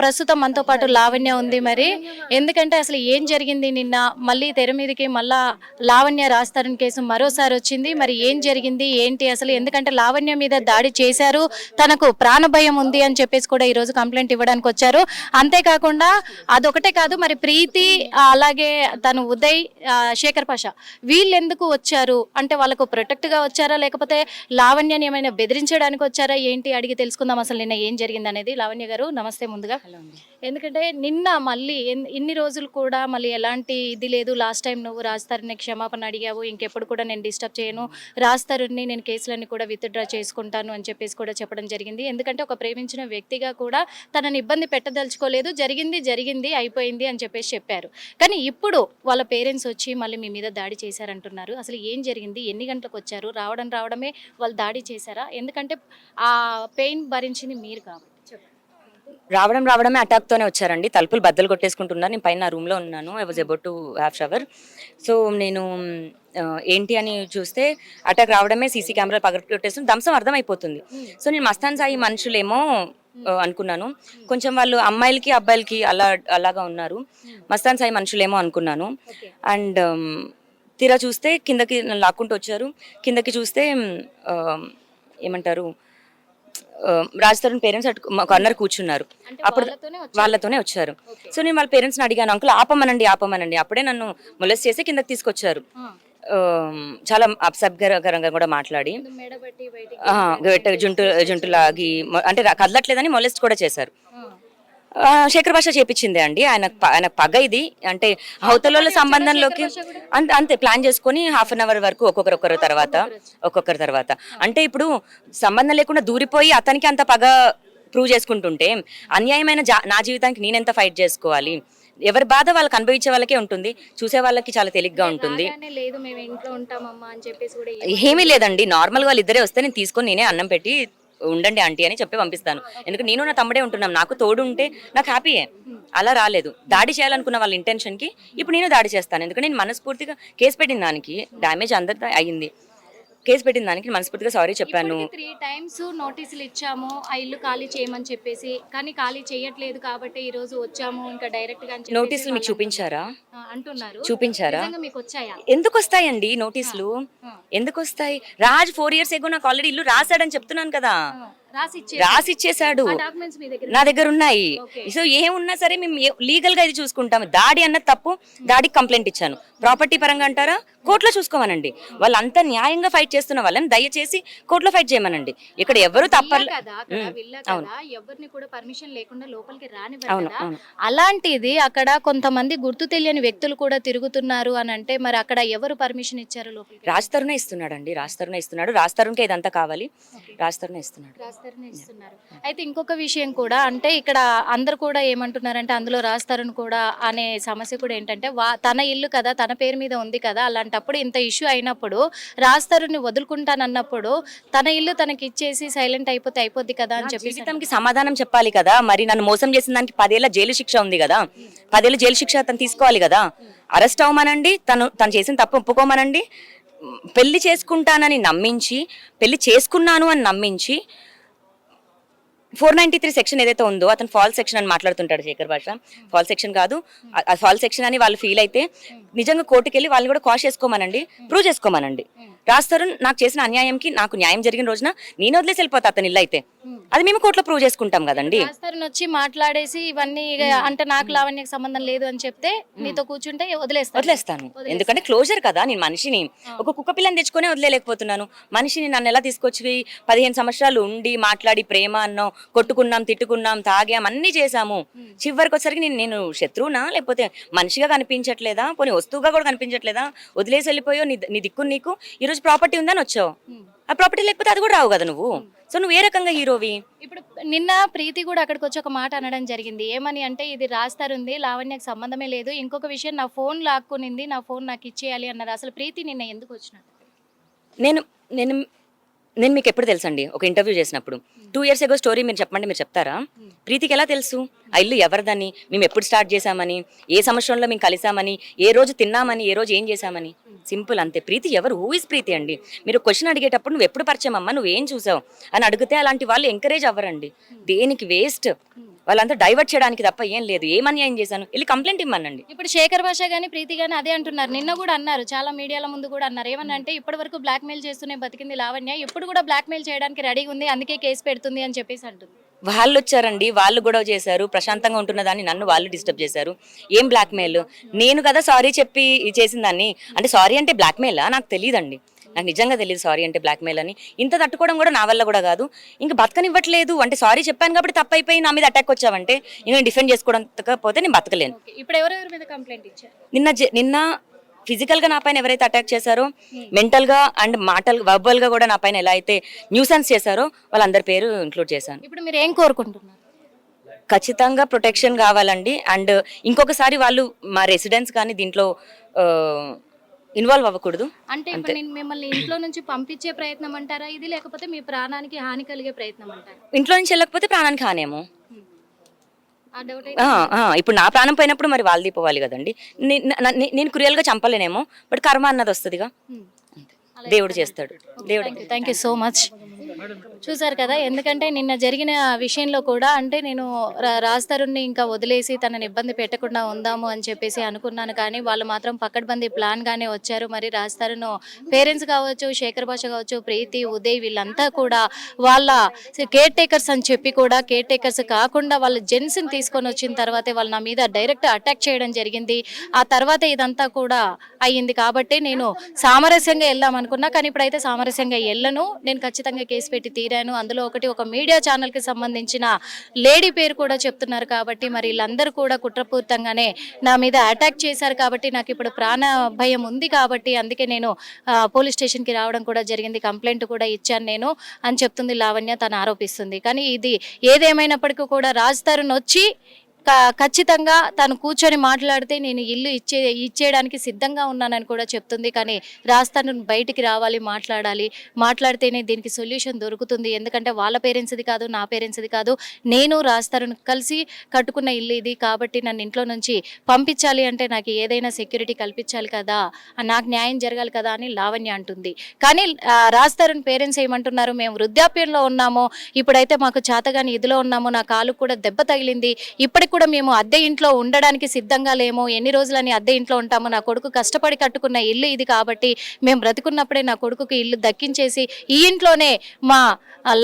ప్రస్తుతం మనతో పాటు లావణ్య ఉంది మరి. ఎందుకంటే అసలు ఏం జరిగింది నిన్న? మళ్ళీ తెర మీదకి మళ్ళా లావణ్య రాస్తారని కేసు మరోసారి వచ్చింది. మరి ఏం జరిగింది? ఏంటి అసలు? ఎందుకంటే లావణ్య మీద దాడి చేశారు. తనకు ప్రాణ భయం ఉంది అని చెప్పేసి కూడా ఈ రోజు కంప్లైంట్ ఇవ్వడానికి వచ్చారు. అంతేకాకుండా అదొకటే కాదు మరి ప్రీతి అలాగే తను ఉదయ్ శేఖర్ పాషా వీళ్ళు ఎందుకు వచ్చారు? అంటే వాళ్ళకు ప్రొటెక్ట్గా వచ్చారా? లేకపోతే లావణ్యని ఏమైనా బెదిరించడానికి వచ్చారా? ఏంటి? అడిగి తెలుసుకుందాం అసలు నిన్న ఏం జరిగింది అనేది లావణ్య గారు నమస్తే ముందుగా. ఎందుకంటే నిన్న మళ్ళీ ఎన్- ఇన్ని రోజులు కూడా మళ్ళీ ఎలాంటి ఇది లేదు. లాస్ట్ టైం నువ్వు రాస్తారని క్షమాపణ అడిగావు ఇంకెప్పుడు కూడా నేను డిస్టర్బ్ చేయను. రాస్తారని నేను కేసులన్నీ కూడా విత్డ్రా చేసుకుంటాను అని చెప్పేసి కూడా చెప్పడం జరిగింది. ఎందుకంటే ఒక ప్రేమించిన వ్యక్తిగా కూడా తనని ఇబ్బంది పెట్టదలుచుకోలేదు. జరిగింది జరిగింది అయిపోయింది అని చెప్పేసి చెప్పారు. కానీ ఇప్పుడు వాళ్ళ పేరెంట్స్ వచ్చి మళ్ళీ మీ మీద దాడి చేశారంటున్నారు. అసలు ఏం జరిగింది? ఎన్ని గంటలకు వచ్చారు? రావడం రావడమే వాళ్ళు దాడి చేశారా? ఎందుకంటే ఆ పెయిన్ భరించింది మీరు కాబట్టి. రావడం రావడమే అటాక్ తోనే వచ్చారండి. తలుపులు బద్దలు కొట్టేసుకుంటున్నారు. నేను పైన రూమ్లో ఉన్నాను. I was about to have shower so నేను ఏంటి అని చూస్తే అటాక్ రావడమే సీసీ కెమెరా పగల కొట్టేసి దంసం అర్థమైపోతుంది. సో నేను మస్తాన్ సాయి మనుషులేమో అనుకున్నాను. కొంచెం వాళ్ళు అమ్మాయిలకి అబ్బాయిలకి అలా అలాగా ఉన్నారు. మస్తాన్ సాయి మనుషులేమో అనుకున్నాను. అండ్ తీరా చూస్తే కిందకి లాక్కుంటూ వచ్చారు. కిందకి చూస్తే ఏమంటారు రాజ్ తరుణ్ పేరెంట్స్ అటు కార్నర్ కూర్చున్నారు. అప్పుడు వాళ్ళతోనే వచ్చారు. సో నేను వాళ్ళ పేరెంట్స్ని అడిగాను అంకుల్ ఆపమనండి ఆపమనండి. అప్పుడే నన్ను మొలెస్ చేసి కిందకి తీసుకొచ్చారు. ఆ. చాలా అప్సబ్కరంగా కూడా మాట్లాడి ఆ, జుంటు జుంటు లాగి మొ- అంటే రా- కదలట్లేదని మొలెస్ట్ కూడా చేశారు. శేఖర్ భాష చేపించింది అండి. ఆయన ఆయన పగ ఇది. అంటే అవతల సంబంధంలోకి అంతే అంతే ప్లాన్ చేసుకొని హాఫ్ అన్ అవర్ వరకు ఒక్కొక్కరు ఒక్కరు తర్వాత ఒక్కొక్కరి తర్వాత. అంటే ఇప్పుడు సంబంధం లేకుండా దూరిపోయి అతనికి అంత పగ ప్రూవ్ చేసుకుంటుంటే అన్యాయమైన నా జీవితానికి నేనెంత ఫైట్ చేసుకోవాలి? ఎవరి బాధ వాళ్ళకి అనుభవించే వాళ్ళకే ఉంటుంది. చూసే వాళ్ళకి చాలా తేలిగ్గా ఉంటుంది. ఏమీ లేదండి. నార్మల్ వాళ్ళు ఇద్దరే వస్తే నేను తీసుకొని నేనే అన్నం పెట్టి ఉండండి ఆంటీ అని చెప్పి పంపిస్తాను. ఎందుకంటే నేను నా తమ్ముడే ఉంటున్నాం. నాకు తోడు ఉంటే నాకు హ్యాపీయే. అలా రాలేదు. దాడి చేయాలనుకున్న వాళ్ళ ఇంటెన్షన్కి ఇప్పుడు నేను దాడి చేస్తాను. ఎందుకంటే నేను మనస్ఫూర్తిగా కేసు పెట్టిన దానికి డ్యామేజ్ అందరితో అయ్యింది కేసు పెట్టిన దానికి మనస్ఫూర్తిగా సారీ చెప్పాను. త్రీ టైమ్స్ నోటీసులు ఇచ్చాము. ఆ ఇల్లు ఖాళీ చేయమని చెప్పేసి కానీ ఖాళీ చేయట్లేదు కాబట్టి ఈ రోజు వచ్చాము ఇంకా డైరెక్ట్గా నోటీసులు మీకు చూపించారా? అంటున్నారు. చూపించారా? మీకు వచ్చాయా? ఎందుకు వస్తాయండి నోటీసులు ఎందుకు వస్తాయి? రాజ్ ఫోర్ ఇయర్స్ ఎగో నాకు ఆల్రెడీ ఇల్లు రాశాడని చెప్తున్నాను కదా. రాసి ఇచ్చే రాసి ఇచ్చేసాడు డాక్యుమెంట్స్ మీ దగ్గర నా దగ్గర ఉన్నాయి. సో ఏమున్నా సరే మేము లీగల్గా ఇది చూసుకుంటాం. దాడి అన్నది తప్పు దాడికి కంప్లైంట్ ఇచ్చాను. ప్రాపర్టీ పరంగా అంటారా? కోర్టులో చూసుకోమనండి. వాళ్ళంతా న్యాయంగా ఫైట్ చేస్తున్న వాళ్ళని దయచేసి కోర్టులో ఫైట్ చేయమనండి. ఇక్కడ ఎవరు తప్ప విల్లా కదా అక్కడ విల్లా కదా ఎవరిని కూడా పర్మిషన్ లేకుండా లోపలికి రానివ్వరు అవును, కదా. అవును. అలాంటిది అక్కడ కొంతమంది గుర్తు తెలియని వ్యక్తులు కూడా తిరుగుతున్నారు అని అంటే మరి అక్కడ ఎవరు పర్మిషన్ ఇచ్చారు లోపలికి? రాజ్ తరుణే ఇస్తున్నాడు అండి రాజ్ తరుణే ఇస్తున్నాడు. రాజ్ తరుణ్కే ఇదంతా కావాలి. రాజ్ తరుణే ఇస్తున్నాడు. ఇస్తున్నారు అయితే ఇంకొక విషయం కూడా అంటే ఇక్కడ అందరు కూడా ఏమంటున్నారంటే అందులో రాస్తారని కూడా అనే సమస్య కూడా ఏంటంటే వా తన ఇల్లు కదా తన పేరు మీద ఉంది కదా అలాంటప్పుడు ఇంత ఇష్యూ అయినప్పుడు రాస్తారుని వదులుకుంటానన్నప్పుడు తన ఇల్లు తనకి ఇచ్చేసి సైలెంట్ అయిపోతే అయిపోద్ది కదా అని చెప్పి జీవితంకి సమాధానం చెప్పాలి కదా మరి నన్ను మోసం చేసిన దానికి పదేళ్ళ జైలు శిక్ష ఉంది కదా పదేళ్ళ జైలు శిక్ష తను తీసుకోవాలి కదా అరెస్ట్ అవ్వమనండి తను తను చేసిన తప్పు ఒప్పుకోమనండి పెళ్ళి చేసుకుంటానని నమ్మించి పెళ్ళి చేసుకున్నాను అని నమ్మించి ఫోర్ నైన్టీ త్రీ సెక్షన్ ఏదైతే ఉందో అతను ఫాల్ సెక్షన్ అని మాట్లాడుతుంటాడు శేఖర్ భాష. ఫాల్ సెక్షన్ కాదు ఫాల్ సెక్షన్ అని వాళ్ళు ఫీల్ అయితే నిజంగా కోర్టుకి వెళ్ళి వాళ్ళు కూడా కాష్ చేసుకోమనండి ప్రూవ్ చేసుకోమనండి. రాస్తారు నాకు చేసిన అన్యాయంకి నాకు న్యాయం జరిగిన రోజున నేను వదిలేసి వెళ్ళిపోతా అతను ఇల్లు అయితే. అది మేము కోర్టులో ప్రూవ్ చేసుకుంటాం కదండి. వచ్చి మాట్లాడేసి ఇవన్నీ ఇక అంటే నాకు లావణ్యకి సంబంధం లేదు అని చెప్తే నీతో కూర్చుంటే వదిలేస్తారు వదిలేస్తాను. ఎందుకంటే క్లోజర్ కదా నేను మనిషిని. ఒక కుక్క పిల్లని తెచ్చుకొని వదిలేలేకపోతున్నాను మనిషిని నన్ను ఎలా తీసుకొచ్చి పదిహేను సంవత్సరాలు ఉండి మాట్లాడి ప్రేమ అన్నాం కొట్టుకున్నాం తిట్టుకున్నాం తాగాం అన్ని చేసాము చివరికి వచ్చరికి నేను నేను శత్రువునా? లేకపోతే మనిషిగా కనిపించట్లేదా? పోనీ వస్తువుగా కూడా కనిపించట్లేదా? వదిలేసి వెళ్ళిపోయో నీ నీ దిక్కు నీకు? ఈరోజు ప్రాపర్టీ ఉందని వచ్చావు. ఆ ప్రాపర్టీ లేకపోతే అది కూడా రావు కదా నువ్వు? సో నువ్వు ఏ రకంగా హీరోవి? ఇప్పుడు నిన్న ప్రీతి కూడా అక్కడికి వచ్చి ఒక మాట అనడం జరిగింది. ఏమని అంటే ఇది రాస్తారుంది లావణ్యకు సంబంధమే లేదు. ఇంకొక విషయం నా ఫోన్ లాక్కునింది నా ఫోన్ నాకు ఇచ్చేయాలి అన్నది. అసలు ప్రీతి నిన్న ఎందుకు వచ్చినట్టు నేను నేను నేను మీకు ఎప్పుడు తెలుసండి? ఒక ఇంటర్వ్యూ చేసినప్పుడు. టూ ఇయర్స్ ఎగో స్టోరీ మీరు చెప్పండి మీరు చెప్తారా? ప్రీతికి ఎలా తెలుసు? ఆ ఇల్లు ఎవరిదని? మేము ఎప్పుడు స్టార్ట్ చేశామని? ఏ సంవత్సరంలో మేము కలిసామని? ఏ రోజు తిన్నామని? ఏ రోజు ఏం చేశామని? సింపుల్ అంతే. ప్రీతి ఎవరు? హూ ఇస్ ప్రీతి అండి? మీరు క్వశ్చన్ అడిగేటప్పుడు నువ్వు ఎప్పుడు పరిచయం అమ్మా? నువ్వు ఏం చూసావు? అని అడిగితే అలాంటి వాళ్ళు ఎంకరేజ్ అవ్వరండి. దేనికి వేస్ట్ వాళ్ళంతా డైవర్ట్ చేయడానికి తప్ప ఏం లేదు. ఏమని ఏం చేశాను? వెళ్ళి కంప్లైంట్ ఇమ్మనండి. ఇప్పుడు శేఖర్ భాష గానీ ప్రీతి గానీ అదే అంటున్నారు. నిన్న కూడా అన్నారు. చాలా మీడియాల ముందు కూడా అన్నారు. ఏమన్నా ఇప్పటి వరకు బ్లాక్ మెయిల్ చేస్తూనే బతికింది లావణ్య. ఇప్పుడు కూడా బ్లాక్ మెయిల్ చేయడానికి రెడీగా ఉంది. అందుకే కేసు పెడుతుంది అని చెప్పేసి అంటుంది. వాళ్ళు వచ్చారండి వాళ్ళు గొడవ చేశారు ప్రశాంతంగా ఉంటున్న దాన్ని నన్ను వాళ్ళు డిస్టర్బ్ చేశారు. ఏం బ్లాక్మెయిల్? నేను కదా సారీ చెప్పి చేసిన దాన్ని. అంటే సారీ అంటే బ్లాక్మెయిలా? నాకు తెలియదండి నాకు నిజంగా తెలియదు సారీ అంటే బ్లాక్మెయిల్ అని. ఇంత తట్టుకోవడం కూడా నా వల్ల కూడా కాదు. ఇంకా బతకనివ్వట్లేదు. అంటే సారీ చెప్పాను కాబట్టి తప్పైపోయి నా మీద అటాక్ వచ్చావంటే నేను డిఫెండ్ చేసుకోవడంకపోతే నేను బతకలేను. ఇప్పుడు ఎవరెవరి మీద కంప్లైంట్ ఇచ్చారు? నిన్న నిన్న ఫిజికల్గా నా పైన ఎవరైతే అటాక్ చేశారో మెంటల్గా అండ్ మాటల్ వర్బల్గా కూడా నా పైన ఎలా అయితే న్యూసెన్స్ చేశారో వాళ్ళందరి పేరు ఇంక్లూడ్ చేశాను. ఇప్పుడు మీరు ఏం కోరుకుంటున్నారు? ఖచ్చితంగా ప్రొటెక్షన్ కావాలండి. అండ్ ఇంకొకసారి వాళ్ళు మా రెసిడెన్స్ కానీ దీంట్లో ఇన్వాల్వ్ అవ్వకూడదు. అంటే ఇప్పుడు నేను మిమ్మల్ని ఇంట్లో నుంచి పంపించే ప్రయత్నం అంటారా ఇది? లేకపోతే మీ ప్రాణానికి హాని కలిగే ప్రయత్నం అంటారా? ఇంట్లో నుంచి వెళ్ళకపోతే ప్రాణానికి హానేమో. ఇప్పుడు నా ప్రాణం పోయినప్పుడు మరి వాళ్ళది పోవాలి కదండి. నేను క్రియల్గా చంపలేనేమో బట్ కర్మ అన్నది వస్తుందిగా. దేవుడు చేస్తాడు. దేవుడు. థ్యాంక్ యూ సో మచ్ చూసారు కదా ఎందుకంటే నిన్న జరిగిన విషయంలో కూడా అంటే నేను రా- రాజ్ తరుణ్ని ఇంకా వదిలేసి తనని ఇబ్బంది పెట్టకుండా ఉందాము అని చెప్పేసి అనుకున్నాను. కానీ వాళ్ళు మాత్రం పక్కడబంది ప్లాన్గానే వచ్చారు. మరి రాజ్ తరుణ్ పేరెంట్స్ కావచ్చు శేఖర్ భాష కావచ్చు ప్రీతి ఉదయ్ వీళ్ళంతా కూడా వాళ్ళ కేర్ టేకర్స్ అని చెప్పి కూడా కేర్ టేకర్స్ కాకుండా వాళ్ళ జెంట్స్ని తీసుకొని వచ్చిన తర్వాతే వాళ్ళ నా మీద డైరెక్ట్ అటాక్ చేయడం జరిగింది. ఆ తర్వాత ఇదంతా కూడా అయ్యింది. కాబట్టి నేను సామరస్యంగా వెళ్దాం అనుకున్నా. కానీ ఇప్పుడైతే సామరస్యంగా వెళ్ళను. నేను ఖచ్చితంగా కేసు పెట్టి తీరాను. అందులో ఒకటి ఒక మీడియా ఛానల్కి సంబంధించిన లేడీ పేరు కూడా చెప్తున్నారు కాబట్టి మరి వీళ్ళందరూ కూడా కుట్రపూరితంగానే నా మీద అటాక్ చేశారు కాబట్టి నాకు ఇప్పుడు ప్రాణ భయం ఉంది కాబట్టి అందుకే నేను పోలీస్ స్టేషన్కి రావడం కూడా జరిగింది. కంప్లైంట్ కూడా ఇచ్చాను నేను అని చెప్తుంది లావణ్య తను ఆరోపిస్తుంది. కానీ ఇది ఏదేమైనప్పటికీ కూడా రాజ్ తరుణ్ వచ్చి ఖచ్చితంగా తను కూర్చొని మాట్లాడితే నేను ఇల్లు ఇచ్చే ఇచ్చేయడానికి సిద్ధంగా ఉన్నానని కూడా చెప్తుంది. కానీ రాస్తాను బయటికి రావాలి మాట్లాడాలి. మాట్లాడితేనే దీనికి సొల్యూషన్ దొరుకుతుంది. ఎందుకంటే వాళ్ళ పేరెంట్స్ది కాదు నా పేరెంట్స్ది కాదు. నేను రాస్తాను కలిసి కట్టుకున్న ఇల్లు ఇది కాబట్టి నన్ను ఇంట్లో నుంచి పంపించాలి అంటే నాకు ఏదైనా సెక్యూరిటీ కల్పించాలి కదా నాకు న్యాయం జరగాలి కదా అని లావణ్య అంటుంది. కానీ రాస్తారని పేరెంట్స్ ఏమంటున్నారు మేము వృద్ధాప్యంలో ఉన్నాము. ఇప్పుడైతే మాకు చేతగాని ఇదిలో ఉన్నాము. నా కాలు కూడా దెబ్బ తగిలింది. ఇప్పటికి కూడా మేము అద్దె ఇంట్లో ఉండడానికి సిద్ధంగా లేము. ఎన్ని రోజులని అద్దె ఇంట్లో ఉంటాము? నా కొడుకు కష్టపడి కట్టుకున్న ఇల్లు ఇది కాబట్టి మేము బ్రతుకున్నప్పుడే నా కొడుకుకి ఇల్లు దక్కించేసి ఈ ఇంట్లోనే మా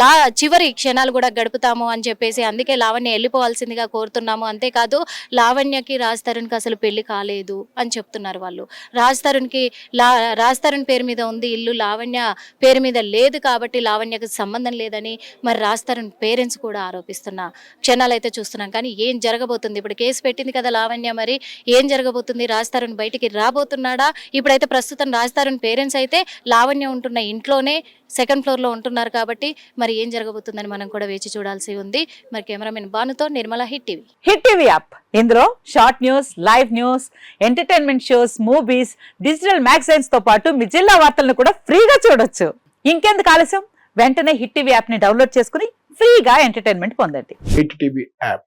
లా చివరి క్షణాలు కూడా గడుపుతాము అని చెప్పేసి అందుకే లావణ్య వెళ్ళిపోవాల్సిందిగా కోరుతున్నాము. అంతేకాదు లావణ్యకి రాజ్ తరుణ్కి అసలు పెళ్ళి కాలేదు అని చెప్తున్నారు వాళ్ళు. రాజ్ తరుణ్కి లా రాజ్ తరుణ్ పేరు మీద ఉంది ఇల్లు లావణ్య పేరు మీద లేదు కాబట్టి లావణ్యకు సంబంధం లేదని మరి రాజ్ తరుణ్ పేరెంట్స్ కూడా ఆరోపిస్తున్న క్షణాలు అయితే చూస్తున్నాం. కానీ ఏం జరగ జరగబోతుంది. ఇప్పుడు కేసు పెట్టింది కదా లావణ్య మరి ఏం జరగబోతుంది? రాజ్ తరుణ్ బయటికి రాబోతున్నాడా? ఇప్పుడైతే ప్రస్తుతం రాజ్ తరుణ్ పేరెంట్స్ అయితే లావణ్య ఉంటున్న ఇంట్లోనే సెకండ్ ఫ్లోర్లో ఉంటున్నారు కాబట్టి మరి ఏం జరగబోతుందని మనం కూడా వేచి చూడాల్సి ఉంది. మరి cameraman బానుతో Nirmala Hit TV. Hit TV app. ఇందులో short news live news entertainment shows movies digital మ్యాగజైన్స్తో పాటు మీ జిల్లా వార్తలను కూడా ఫ్రీగా చూడొచ్చు. ఇంకెందుకు ఆలస్యం? వెంటనే హిట్ టీవీ యాప్ని డౌన్లోడ్ చేసుకుని ఫ్రీగా ఎంటర్టైన్మెంట్ పొందండి. Hit TV app.